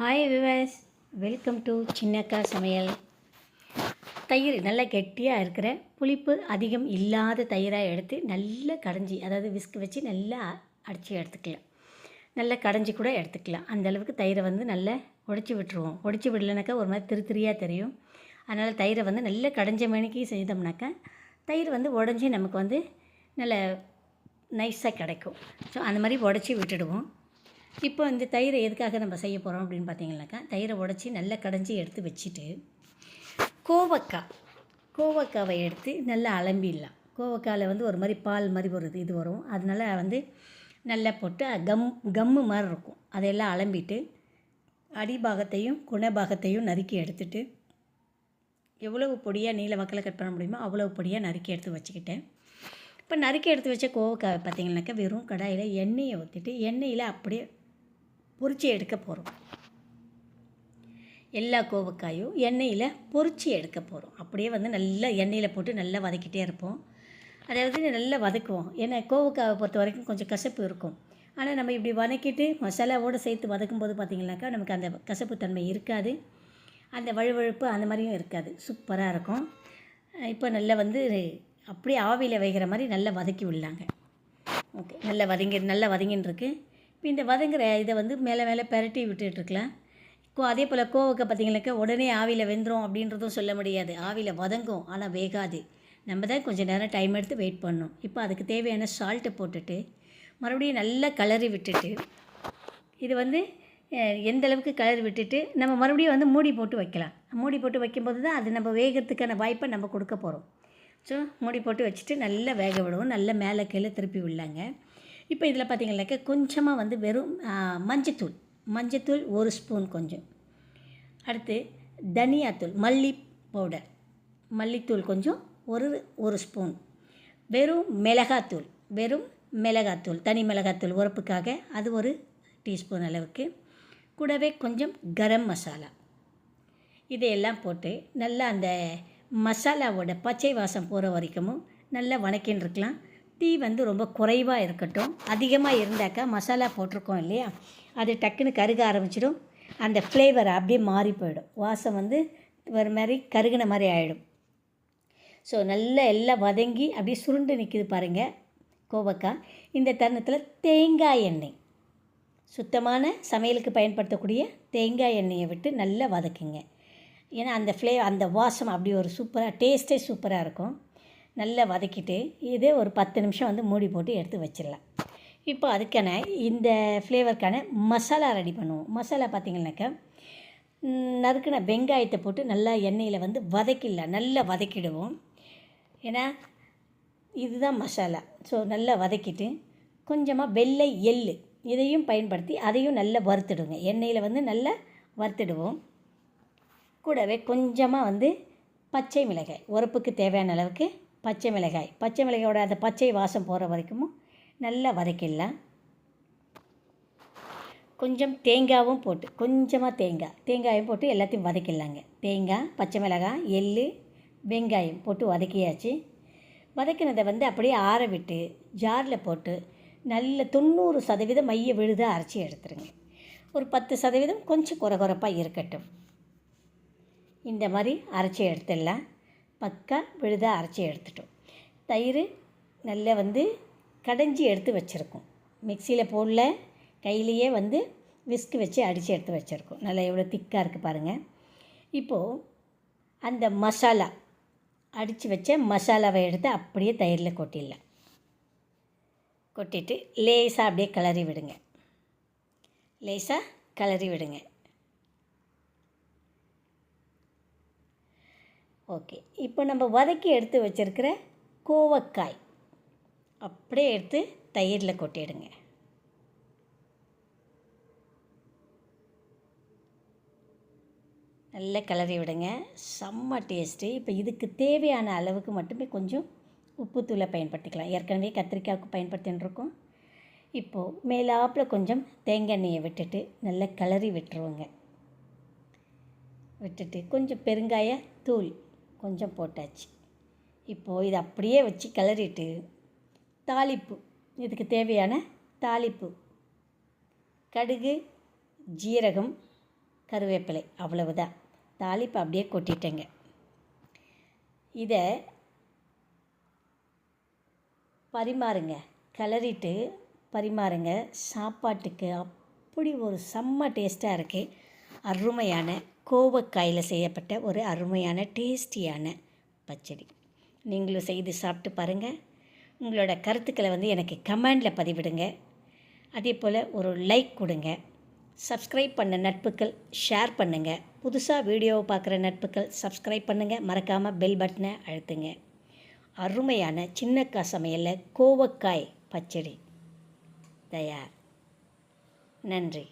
Hi viewers welcome to Chinnakka Samayal தயிர் நல்லா கெட்டியாக இருக்கிற புளிப்பு அதிகம் இல்லாத தயிராக எடுத்து நல்லா கடைஞ்சி அதாவது விஸ்க் வச்சு நல்லா அடித்து எடுத்துக்கலாம். நல்லா கடைஞ்சி கூட எடுத்துக்கலாம். அந்த அளவுக்கு தயிரை வந்து நல்லா உடச்சி விட்டுருவோம். உடச்சி விடலைனாக்கா ஒரு மாதிரி திரு திரியாக தெரியும். அதனால் தயிரை வந்து நல்லா கடைஞ்ச மணிக்கு செய்தோம்னாக்கா தயிர் வந்து உடஞ்சி நமக்கு வந்து நல்ல நைஸாக கிடைக்கும். ஸோ அந்த மாதிரி உடச்சி விட்டுடுவோம். இப்போ இந்த தயிரை எதுக்காக நம்ம செய்ய போகிறோம் அப்படின்னு பார்த்தீங்கன்னாக்கா தயிரை உடச்சி நல்லா கடைஞ்சி எடுத்து வச்சுட்டு கோவக்காய் கோவக்காவை எடுத்து நல்லா அலம்பிடலாம். கோவக்காயில் வந்து ஒரு மாதிரி பால் மாதிரி ஒரு இது வரும். அதனால் வந்து நல்லா போட்டு கம் கம்மு மாதிரி இருக்கும். அதையெல்லாம் அலம்பிட்டு அடிபாகத்தையும் குணபாகத்தையும் நறுக்கி எடுத்துட்டு எவ்வளவு பொடியாக நீல வாக்கில் கட் பண்ண முடியுமோ அவ்வளவு பொடியாக நறுக்கி எடுத்து வச்சுக்கிட்டேன் இப்போ நறுக்கி எடுத்து வச்ச கோவக்காய் பார்த்தீங்கன்னாக்கா வெறும் கடாயில் எண்ணெயை ஊற்றிட்டு எண்ணெயில் அப்படியே பொறிச்சு எடுக்க போகிறோம் எல்லா கோவக்காயும் எண்ணெயில் பொறிச்சு எடுக்க போகிறோம் அப்படியே வந்து நல்லா எண்ணெயில் போட்டு நல்லா வதக்கிட்டே இருப்போம். அதாவது நல்லா வதக்குவோம். ஏன்னா கோவக்காவை பொறுத்த வரைக்கும் கொஞ்சம் கசப்பு இருக்கும். ஆனால் நம்ம இப்படி வதக்கிட்டு மசாலாவோடு சேர்த்து வதக்கும்போது பார்த்திங்கனாக்கா நமக்கு அந்த கசப்பு தன்மை இருக்காது. அந்த வழுவழுப்பு அந்த மாதிரியும் இருக்காது. சூப்பராக இருக்கும். இப்போ நல்லா வந்து அப்படியே ஆவியில் வைக்கிற மாதிரி நல்லா வதக்கி விடலாங்க. ஓகே நல்லா வதங்கி நல்லா வதங்கின்னு இருக்குது இப்போ இந்த வதங்குற இதை வந்து மேலே மேலே பெரட்டி விட்டுட்டுருக்கலாம். கோ அதே போல் கோவக்காய் பார்த்தீங்கன்னாக்கா உடனே ஆவியில் வெந்துடும் அப்படின்றதும் சொல்ல முடியாது. ஆவியில் வதங்கும் ஆனால் வேகாது. நம்ம தான் கொஞ்சம் நேரம் டைம் எடுத்து வெயிட் பண்ணணும். இப்போ அதுக்கு தேவையான சால்ட்டை போட்டுட்டு மறுபடியும் நல்லா கலரி விட்டுட்டு இது வந்து எந்த அளவுக்கு கலர் விட்டுட்டு நம்ம மறுபடியும் வந்து மூடி போட்டு வைக்கலாம். மூடி போட்டு வைக்கும்போது தான் அது நம்ம வேகிறதுக்கான வாய்ப்பை நம்ம கொடுக்க போகிறோம் ஸோ மூடி போட்டு வச்சுட்டு நல்லா வேக விடுவோம். நல்லா மேலே கீழே திருப்பி விடலாங்க. இப்போ இதில் பார்த்தீங்கன்னாக்கா கொஞ்சமாக வந்து வெறும் மஞ்சத்தூள். மஞ்சத்தூள் ஒரு ஸ்பூன் கொஞ்சம். அடுத்து தனியாத்தூள் மல்லி பவுடர். மல்லித்தூள் கொஞ்சம் ஒரு ஒரு ஸ்பூன். வெறும் மிளகாத்தூள் வெறும் மிளகாத்தூள் தனி மிளகாத்தூள் உரப்புக்காக அது ஒரு டீஸ்பூன் அளவுக்கு. கூடவே கொஞ்சம் கரம் மசாலா. இதையெல்லாம் போட்டு நல்லா அந்த மசாலாவோட பச்சை வாசம் போகிற வரைக்கும் நல்லா வணக்கின்னு இருக்கலாம் தீ வந்து ரொம்ப குறைவாக இருக்கட்டும். அதிகமாக இருந்தாக்கா மசாலா போட்டிருக்கோம் இல்லையா? அது டக்குன்னு கருக ஆரம்பிச்சிடும். அந்த ஃப்ளேவர் அப்படியே மாறி போயிடும். வாசம் வந்து ஒரு மாதிரி கருகின மாதிரி ஆகிடும் ஸோ நல்லா எல்லாம் வதங்கி அப்படியே சுருண்டு நிற்கிது பாருங்கள் கோவக்காய். இந்த தருணத்தில் தேங்காய் எண்ணெய். சுத்தமான சமையலுக்கு பயன்படுத்தக்கூடிய தேங்காய் எண்ணெயை விட்டு நல்லா வதக்குங்க. ஏன்னா அந்த ஃப்ளே அந்த வாசம் அப்படி ஒரு சூப்பராக டேஸ்ட்டே சூப்பராக இருக்கும். நல்லா வதக்கிட்டு இதே ஒரு பத்து நிமிஷம் வந்து மூடி போட்டு எடுத்து வச்சிடலாம். இப்போ அதுக்கான இந்த ஃப்ளேவருக்கான மசாலா ரெடி பண்ணுவோம். மசாலா பார்த்திங்கனாக்கா நறுக்கின வெங்காயத்தை போட்டு நல்லா எண்ணெயில் வந்து வதக்கிடலாம். நல்லா வதக்கிடுவோம். ஏன்னா இதுதான் மசாலா. ஸோ நல்லா வதக்கிட்டு கொஞ்சமாக வெள்ளை எள் இதையும் பயன்படுத்தி அதையும் நல்லா வறுத்துடுங்க. எண்ணெயில் வந்து நல்லா வறுத்துடுவோம். கூடவே கொஞ்சமாக வந்து பச்சை மிளகாய். உரப்புக்கு தேவையான அளவுக்கு பச்சை மிளகாய். பச்சை மிளகாயோட அந்த பச்சை வாசம் போகிற வரைக்கும் நல்லா வதக்கிடலாம். கொஞ்சம் தேங்காவும் போட்டு கொஞ்சமாக தேங்காய். தேங்காயும் போட்டு எல்லாத்தையும் வதக்கிடலாங்க. தேங்காய் பச்சை மிளகாய் எள் வெங்காயம் போட்டு வதக்கியாச்சு. வதக்கினதை வந்து அப்படியே ஆற விட்டு ஜாரில் போட்டு நல்ல தொண்ணூறு சதவீதம் மைய விழுத அரைச்சி எடுத்துருங்க. ஒரு பத்து சதவீதம் கொஞ்சம் குறகுறப்பாக இருக்கட்டும். இந்த மாதிரி அரைச்சி எடுத்துடலாம். பக்கா விழுதாக அரைச்சி எடுத்துட்டோம். தயிர் நல்லா வந்து கடைஞ்சி எடுத்து வச்சுருக்கோம். மிக்சியில் போடல கையிலையே வந்து விஸ்க் வச்சு அடித்து எடுத்து வச்சுருக்கோம். நல்லா எவ்வளோ திக்காக இருக்குது பாருங்கள் இப்போது அந்த மசாலா அடித்து வச்ச மசாலாவை எடுத்து அப்படியே தயிரில் கொட்டிடலாம். கொட்டிட்டு லேசாக அப்படியே கிளறி விடுங்க. லேசாக கிளறி விடுங்க. ஓகே. இப்போ நம்ம வதக்கி எடுத்து வச்சிருக்கிற கோவக்காய். அப்படியே எடுத்து தயிரில் கொட்டிடுங்க. நல்லா கிளறி விடுங்க. செம்ம டேஸ்ட்டு. இப்போ இதுக்கு தேவையான அளவுக்கு மட்டுமே கொஞ்சம் உப்புத்தூளை பயன்படுத்திக்கலாம். ஏற்கனவே கத்திரிக்காய்க்கு பயன்படுத்தின்னு இருக்கோம் இப்போது மேலாப்பில் கொஞ்சம் தேங்காய் எண்ணெயை விட்டுட்டு நல்லா கிளறி விட்டுருவோங்க. விட்டுட்டு கொஞ்சம் பெருங்காய தூள் கொஞ்சம் போட்டாச்சு. இப்போது இதை அப்படியே வச்சு கிளறிட்டு தாளிப்பு. இதுக்கு தேவையான தாளிப்பு. கடுகு ஜீரகம் கருவேப்பிலை. அவ்வளவுதான். தாளிப்பு அப்படியே கொட்டிட்டேங்க. இதை பரிமாறுங்க. கிளறிட்டு பரிமாறுங்க. சாப்பாட்டுக்கு அப்படி ஒரு செம்ம டேஸ்ட்டாக இருக்குது அருமையான கோவக்காயில் செய்யப்பட்ட ஒரு அருமையான டேஸ்டியான பச்சடி. நீங்களும் செய்து சாப்பிட்டு பாருங்கள் உங்களோட கருத்துக்களை வந்து எனக்கு கமெண்டில் பதிவிடுங்க. அதே போல் ஒரு லைக் கொடுங்க. சப்ஸ்கிரைப் பண்ண நட்புகள் ஷேர் பண்ணுங்கள் புதுசாக வீடியோவை பார்க்குற நட்புகள் சப்ஸ்கிரைப் பண்ணுங்கள் மறக்காமல் பெல் பட்டனை அழுத்துங்க. அருமையான சின்னக்கா சமையலில் கோவக்காய் பச்சடி. தயார். நன்றி.